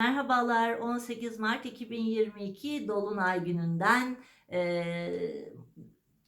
Merhabalar 18 Mart 2022 Dolunay gününden e,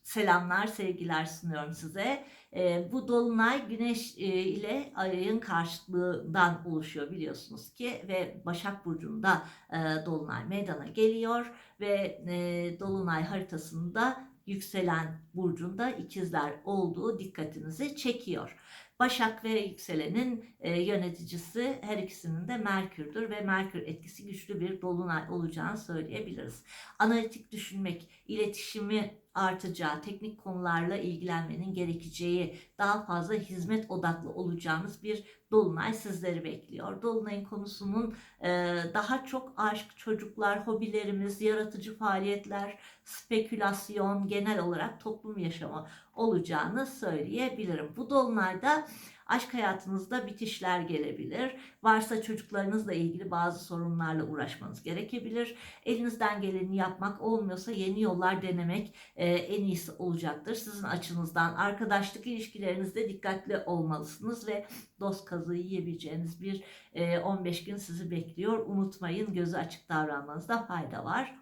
selamlar sevgiler sunuyorum size. E, bu Dolunay Güneş e, ile Ay'ın karşıtlığından oluşuyor biliyorsunuz ki ve Başak Burcu'nda e, Dolunay meydana geliyor ve e, Dolunay haritasında yükselen burcunda ikizler olduğu dikkatinizi çekiyor. Başak ve yükselenin e, yöneticisi her ikisinin de Merkür'dür ve Merkür etkisi güçlü bir dolunay olacağını söyleyebiliriz. Analitik düşünmek, iletişimi artacağı, teknik konularla ilgilenmenin gerekeceği, daha fazla hizmet odaklı olacağınız bir dolunay sizleri bekliyor. Dolunayın konusunun e, daha çok aşk, çocuklar, hobilerimiz, yaratıcı faaliyetler, spekülasyon, genel olarak toplum yaşamı olacağını söyleyebilirim. Bu dolunayda aşk hayatınızda bitişler gelebilir. Varsa çocuklarınızla ilgili bazı sorunlarla uğraşmanız gerekebilir. Elinizden geleni yapmak olmuyorsa yeni yollar denemek e, en iyisi olacaktır. Sizin açınızdan arkadaşlık ilişkilerinizde dikkatli olmalısınız ve dost kazığı yiyebileceğiniz bir e, 15 gün sizi bekliyor. Unutmayın gözü açık davranmanızda fayda var.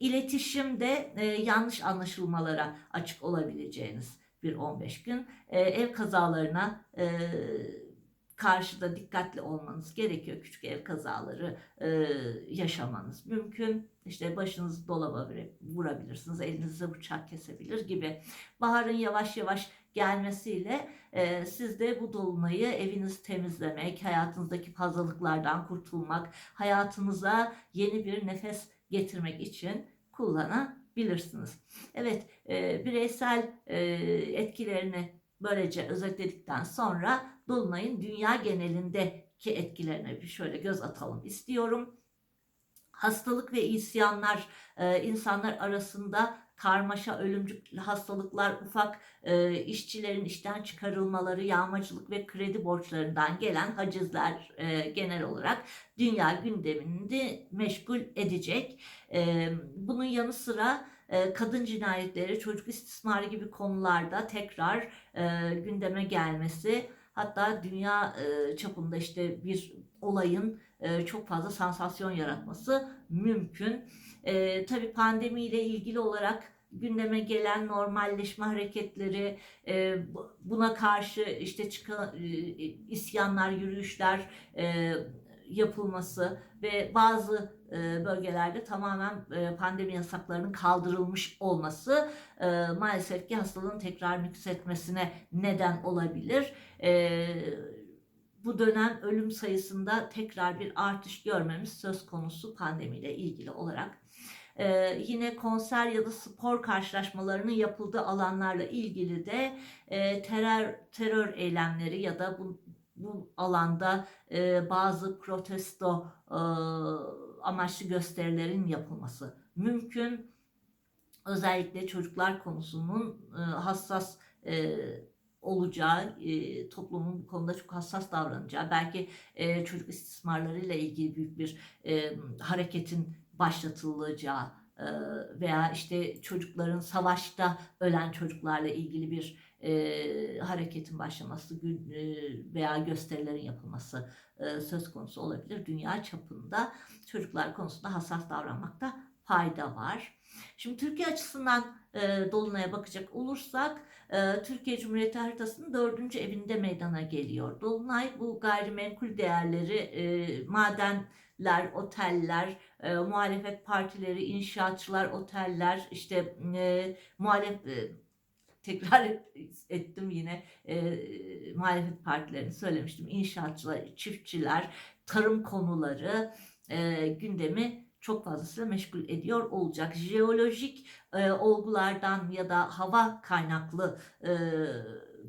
İletişimde e, yanlış anlaşılmalara açık olabileceğiniz bir 15 gün. E, ev kazalarına e, karşıda dikkatli olmanız gerekiyor. Küçük ev kazaları e, yaşamanız mümkün. İşte başınızı dolaba vurabilirsiniz, elinizle bıçak kesebilir gibi. Baharın yavaş yavaş gelmesiyle e, siz de bu dolunayı evinizi temizlemek, hayatınızdaki fazlalıklardan kurtulmak, hayatınıza yeni bir nefes getirmek için kullanabilirsiniz. Evet, e, bireysel e, etkilerini böylece özetledikten sonra Dolunay'ın dünya genelindeki etkilerine bir şöyle göz atalım istiyorum. Hastalık ve isyanlar e, insanlar arasında karmaşa, ölümcül hastalıklar, ufak e, işçilerin işten çıkarılmaları, yağmacılık ve kredi borçlarından gelen hacizler e, genel olarak dünya gündemini meşgul edecek. E, bunun yanı sıra e, kadın cinayetleri, çocuk istismarı gibi konularda tekrar e, gündeme gelmesi, hatta dünya e, çapında işte bir olayın e, çok fazla sansasyon yaratması mümkün. E, tabii pandemiyle ilgili olarak gündeme gelen normalleşme hareketleri, buna karşı işte çıkan isyanlar, yürüyüşler yapılması ve bazı bölgelerde tamamen e, pandemi yasaklarının kaldırılmış olması e, maalesef ki hastalığın tekrar nüksetmesine neden olabilir. Bu dönem ölüm sayısında tekrar bir artış görmemiz söz konusu pandemiyle ilgili olarak. Ee, yine konser ya da spor karşılaşmalarının yapıldığı alanlarla ilgili de e, terör terör eylemleri ya da bu bu alanda e, bazı protesto e, amaçlı gösterilerin yapılması mümkün. Özellikle çocuklar konusunun e, hassas e, olacağı, e, toplumun bu konuda çok hassas davranacağı, belki e, çocuk istismarlarıyla ilgili büyük bir e, hareketin başlatılacağı veya işte çocukların savaşta ölen çocuklarla ilgili bir e, hareketin başlaması gün e, veya gösterilerin yapılması e, söz konusu olabilir. Dünya çapında çocuklar konusunda hassas davranmakta fayda var. Şimdi Türkiye açısından e, Dolunay'a bakacak olursak e, Türkiye Cumhuriyeti haritasının dördüncü evinde meydana geliyor. Dolunay bu gayrimenkul değerleri, e, madenler, oteller, e, muhalefet partileri, inşaatçılar, oteller, işte e, muhalef e, tekrar ettim yine e, muhalefet partilerini söylemiştim. İnşaatçılar, çiftçiler, tarım konuları e, gündemi çok fazlasıyla meşgul ediyor olacak. Jeolojik e, olgulardan ya da hava kaynaklı e,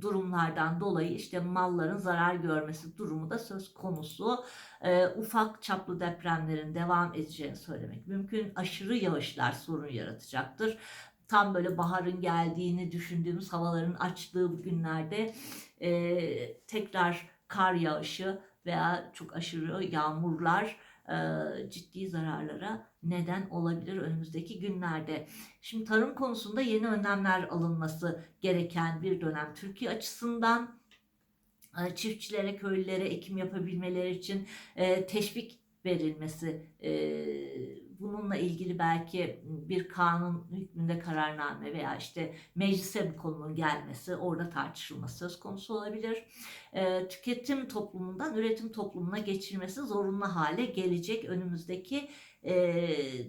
durumlardan dolayı işte malların zarar görmesi durumu da söz konusu. E, ufak çaplı depremlerin devam edeceğini söylemek mümkün. Aşırı yağışlar sorun yaratacaktır tam böyle baharın geldiğini düşündüğümüz havaların açtığı günlerde e, tekrar kar yağışı veya çok aşırı yağmurlar ciddi zararlara neden olabilir önümüzdeki günlerde. Şimdi tarım konusunda yeni önlemler alınması gereken bir dönem Türkiye açısından e, çiftçilere, köylülere ekim yapabilmeleri için e, teşvik verilmesi, e, bununla ilgili belki bir kanun hükmünde kararname veya işte meclise bu konunun gelmesi, orada tartışılması söz konusu olabilir. E, tüketim toplumundan üretim toplumuna geçilmesi zorunlu hale gelecek önümüzdeki e,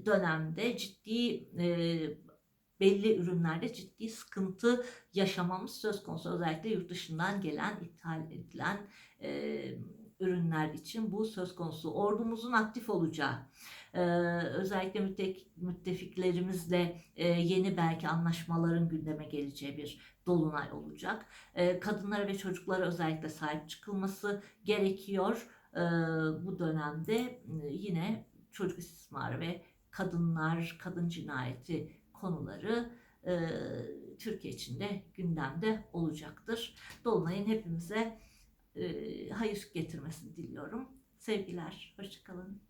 dönemde ciddi e, belli ürünlerde ciddi sıkıntı yaşamamız söz konusu. Özellikle yurt dışından gelen, ithal edilen e, ürünler için bu söz konusu. Ordumuzun aktif olacağı, e, özellikle müttefik, müttefiklerimizle e, yeni belki anlaşmaların gündeme geleceği bir dolunay olacak. E, kadınlara ve çocuklara özellikle sahip çıkılması gerekiyor. Bu dönemde yine çocuk istismarı ve kadınlar, kadın cinayeti konuları e, Türkiye içinde gündemde olacaktır. Dolunay'ın hepimize hayır getirmesini diliyorum. Sevgiler, hoşçakalın.